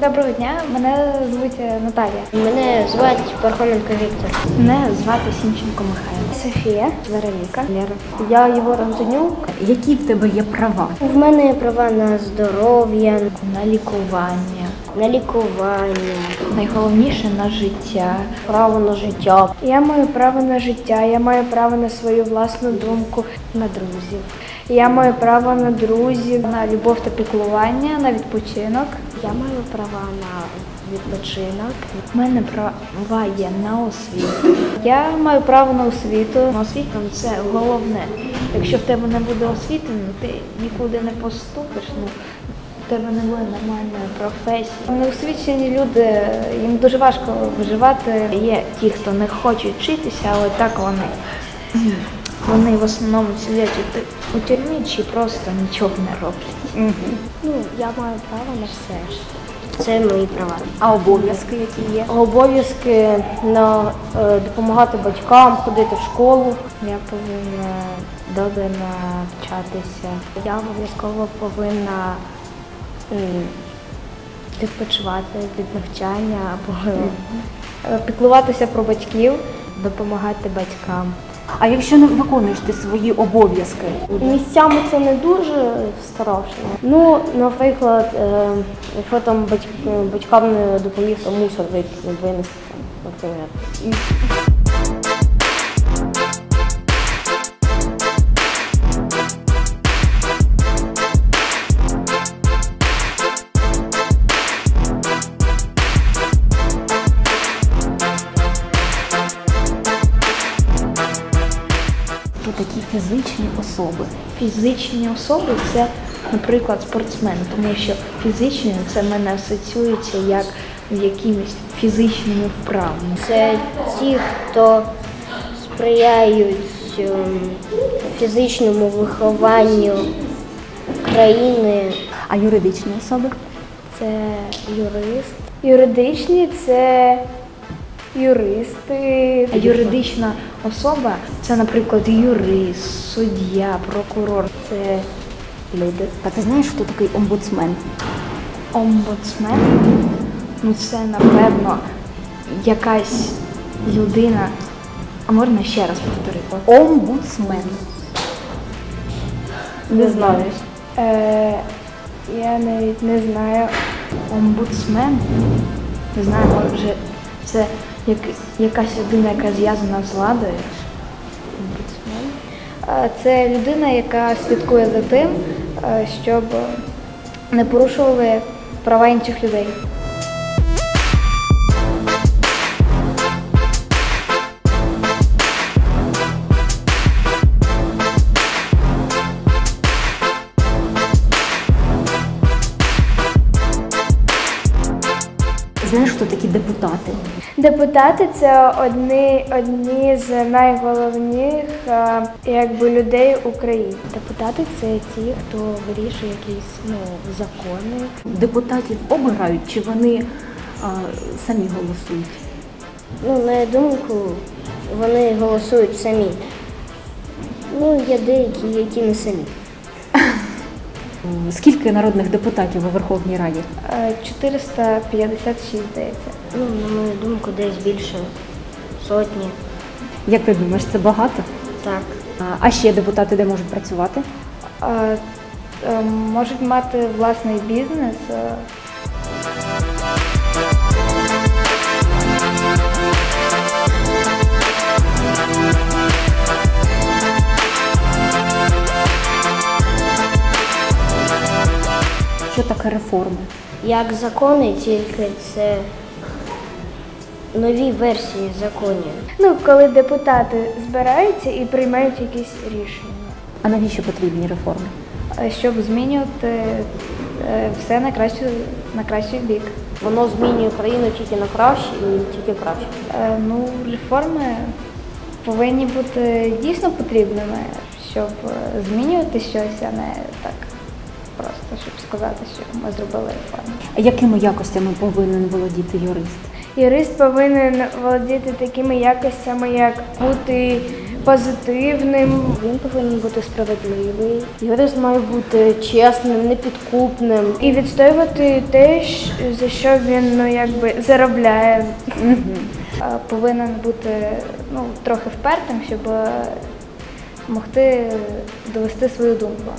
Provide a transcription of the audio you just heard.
Доброго дня, мене звуть е, Наталія. Мене звати Пархоменко Віктор. Мене звати Сінченко Михайло. Софія, Вероніка, Лера. Я Єгор Антонюк. Які в тебе є права? В мене є права на здоров'я, На лікування. на лікування, Найголовніше на життя. право на життя. Я маю право на життя, я маю право на свою власну думку, на друзів. Я маю право на друзів, на любов та піклування, на відпочинок. Я маю права на відпочинок. У мене права є на освіту. Я маю право на освіту. Освіта це головне. Якщо в тебе не буде освіти, ну ти нікуди не поступиш. Ну в тебе не буде нормальної професії. Неосвічені люди, їм дуже важко виживати. Є ті, хто не хочуть вчитися, але так вони. Вони в основному сидять у тюрмі чи просто нічого не роблять. Ну, я маю право на все. ж. Це мої права. А обов'язки, які є? Обов'язки на е, допомагати батькам, ходити в школу. Я повинна добре навчатися. Я обов'язково повинна м, відпочивати від навчання або Е, Піклуватися про батьків, допомагати батькам. А якщо не виконуєш ти свої обов'язки? Місцями це не дуже страшно. Ну, наприклад, е, якщо там батьк- батькам не допоміг то мусор винести, наприклад. Такі фізичні особи? Фізичні особи це, наприклад, спортсмен, тому що фізичні це в мене асоціюється як з якимись фізичними вправами. Це ті, хто сприяють ем, фізичному вихованню країни. А юридичні особи? Це юрист. Юридичні це юристи. А юридична особа це, наприклад, юрист, суддя, прокурор. Це люди. А ти знаєш, хто такий омбудсмен? Омбудсмен, ну це напевно якась людина. А можна ще раз повторити? Омбудсмен. Не знаєш. Е, я навіть не знаю. Омбудсмен. Не знаю, може це як, якась людина, яка зв'язана з владою. Це людина, яка слідкує за тим, е, щоб не порушували права інших людей. Знаєш, хто такі депутати? Депутати це одні, одні з найголовніших е, якби, людей України. Депутати це ті, хто вирішує якісь ну, закони. Депутатів обирають чи вони а, самі голосують? Ну, на думку, вони голосують самі. Ну, є деякі, які не самі. Скільки народних депутатів у Верховній Раді? Е, 456, здається. Ну, на мою думку, десь більше сотні. Як ти думаєш, це багато? Так. А, ще депутати де можуть працювати? Е, е, Можуть мати власний бізнес. Реформи? Як закони, тільки це нові версії законів. Ну, коли депутати збираються і приймають якісь рішення. А навіщо потрібні реформи? Щоб змінювати е, все на кращий, на кращий бік. Воно змінює країну тільки на краще і тільки краще. Е, Ну, реформи повинні бути дійсно потрібними, щоб е, змінювати щось, а не так щоб сказати, що ми зробили реформу. А якими якостями повинен володіти юрист? Юрист повинен володіти такими якостями, як бути позитивним. Він повинен бути справедливий. Юрист має бути чесним, непідкупним. І відстоювати те, за що він ну, якби заробляє. Повинен бути ну, трохи впертим, щоб е, могти довести свою думку.